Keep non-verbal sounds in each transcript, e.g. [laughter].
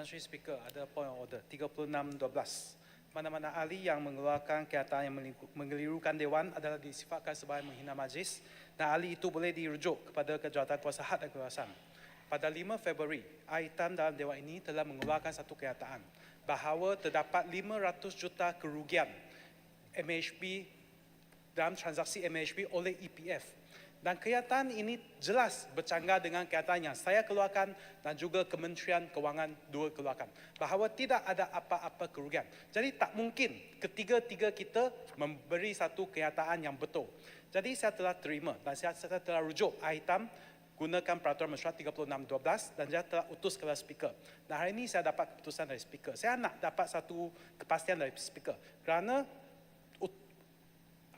Tan Sri Speaker, ada point of order 3612. Mana-mana ahli yang mengeluarkan kenyataan yang mengelirukan Dewan adalah disifatkan sebagai menghina majlis dan ahli itu boleh dirujuk kepada kejawatan kuasa hak dan kewasan. Pada 5 Februari, Aitam dalam Dewan ini telah mengeluarkan satu kenyataan bahawa terdapat 500 juta kerugian MHB dalam transaksi MHB oleh EPF. Dan kenyataan ini jelas bercanggah dengan kenyataan yang saya keluarkan dan juga Kementerian Kewangan dua keluarkan. Bahawa tidak ada apa-apa kerugian. Jadi tak mungkin ketiga-tiga kita memberi satu kenyataan yang betul. Jadi saya telah terima dan saya, saya telah rujuk Aitam gunakan peraturan mesyuarat 3612 dan saya telah utus kepada speaker. Dan hari ini saya dapat keputusan dari speaker. Saya nak dapat satu kepastian dari speaker. Kerana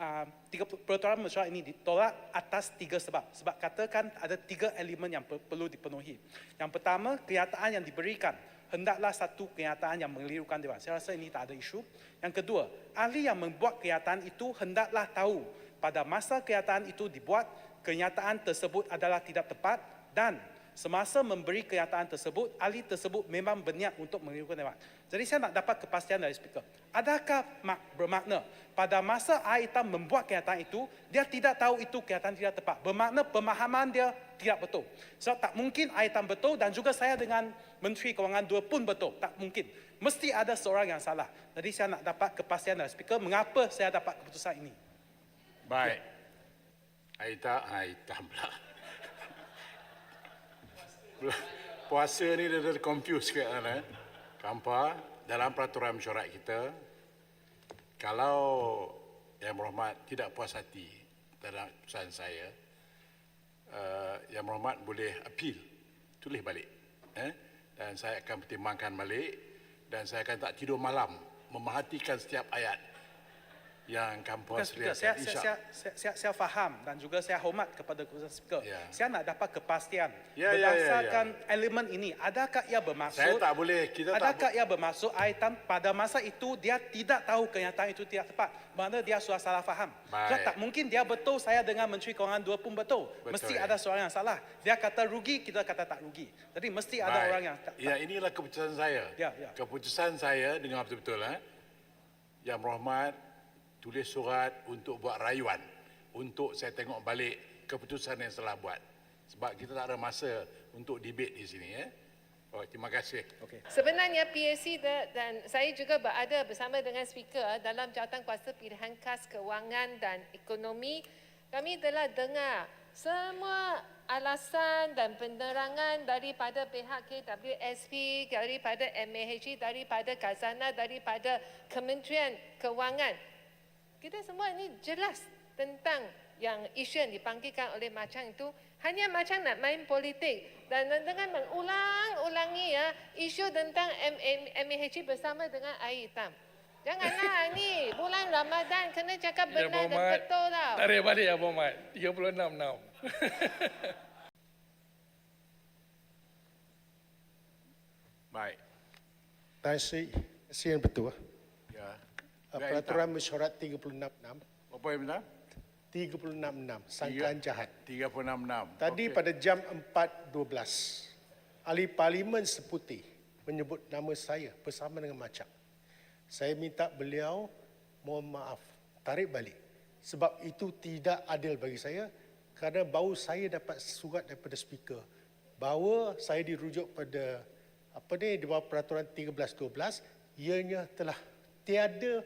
uh, tiga peraturan mesyuarat ini ditolak atas tiga sebab. Sebab katakan ada tiga elemen yang per, perlu dipenuhi. Yang pertama, kenyataan yang diberikan hendaklah satu kenyataan yang mengelirukan Dewan. Saya rasa ini tak ada isu. Yang kedua, ahli yang membuat kenyataan itu hendaklah tahu pada masa kenyataan itu dibuat, kenyataan tersebut adalah tidak tepat dan semasa memberi kenyataan tersebut, ahli tersebut memang berniat untuk mengelirukan Dewan. Jadi saya nak dapat kepastian dari speaker. Adakah mak- bermakna pada masa Aitam membuat kenyataan itu, dia tidak tahu itu kenyataan tidak tepat. Bermakna pemahaman dia tidak betul. Sebab tak mungkin Aitam betul dan juga saya dengan Menteri Kewangan dua pun betul. Tak mungkin. Mesti ada seorang yang salah. Jadi saya nak dapat kepastian dari speaker mengapa saya dapat keputusan ini. Baik. Aita, Aita pula. Puasa ni dia confuse ke kan? Eh? Tanpa dalam peraturan mesyuarat kita, kalau Yang Berhormat tidak puas hati terhadap keputusan saya, uh, Yang Berhormat boleh appeal, tulis balik. Eh? Dan saya akan pertimbangkan balik dan saya akan tak tidur malam memerhatikan setiap ayat yang Bukan kampus speaker, saya, saya, saya, saya, saya, saya faham dan juga saya hormat kepada keputusan speaker. Ya. Saya nak dapat kepastian Ya, ya, ya, berdasarkan elemen ini. Adakah ia bermaksud Saya tak boleh, kita tak Adakah ia bermaksud Aitam pada masa itu dia tidak tahu kenyataan itu tidak tepat? Mana dia sudah salah faham. Baik. Tak mungkin dia betul saya dengan Menteri Kewangan dua pun betul. Betul, mesti ya. ada seorang yang salah. Dia kata rugi, kita kata tak rugi. Jadi mesti ada Baik. orang yang tak, Ya, inilah keputusan saya. Ya, ya. Keputusan saya dengar betul-betul eh. Yang Berhormat tulis surat untuk buat rayuan untuk saya tengok balik keputusan yang telah buat. Sebab kita tak ada masa untuk debate di sini eh. Oh, terima kasih. Okey. Sebenarnya PAC da- dan saya juga berada bersama dengan speaker dalam jawatan kuasa pilihan khas kewangan dan ekonomi. Kami telah dengar semua alasan dan penerangan daripada pihak KWSP, daripada MAHG, daripada Khazanah, daripada Kementerian Kewangan. Kita semua ini jelas tentang yang isu yang dipanggilkan oleh macam itu hanya macam nak main politik dan dengan mengulang-ulangi ya isu tentang MAHG bersama dengan air hitam. Janganlah [laughs] ni bulan Ramadan kena cakap Ya, benar dan Muhammad. betul tau. Tarik balik ya Muhammad. 36 enam. [laughs] Baik. Tan Sri, Sri yang betul. Peraturan mesyuarat 366 Apa yang benar? 366 sangkaan jahat. 366. Tadi Okey. pada jam 4.12 ahli parlimen Seputi menyebut nama saya bersama dengan Macam. Saya minta beliau mohon maaf tarik balik sebab itu tidak adil bagi saya kerana baru saya dapat surat daripada speaker bahawa saya dirujuk pada apa ni di bawah peraturan 1312 ianya telah tiada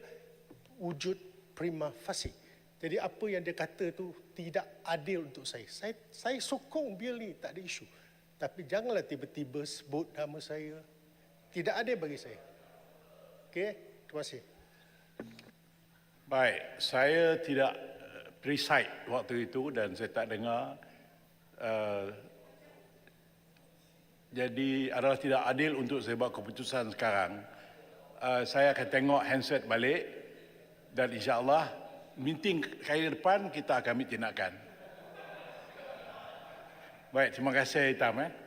wujud prima facie. Jadi apa yang dia kata tu tidak adil untuk saya. Saya saya sokong bil ni tak ada isu. Tapi janganlah tiba-tiba sebut nama saya. Tidak adil bagi saya. Okey, terima kasih. Baik, saya tidak eh, preside waktu itu dan saya tak dengar. Uh, jadi adalah tidak adil untuk saya buat keputusan sekarang. Uh, saya akan tengok handset balik dan insya-Allah meeting kali depan kita akan ambil tindakan. Baik, terima kasih Hitam eh.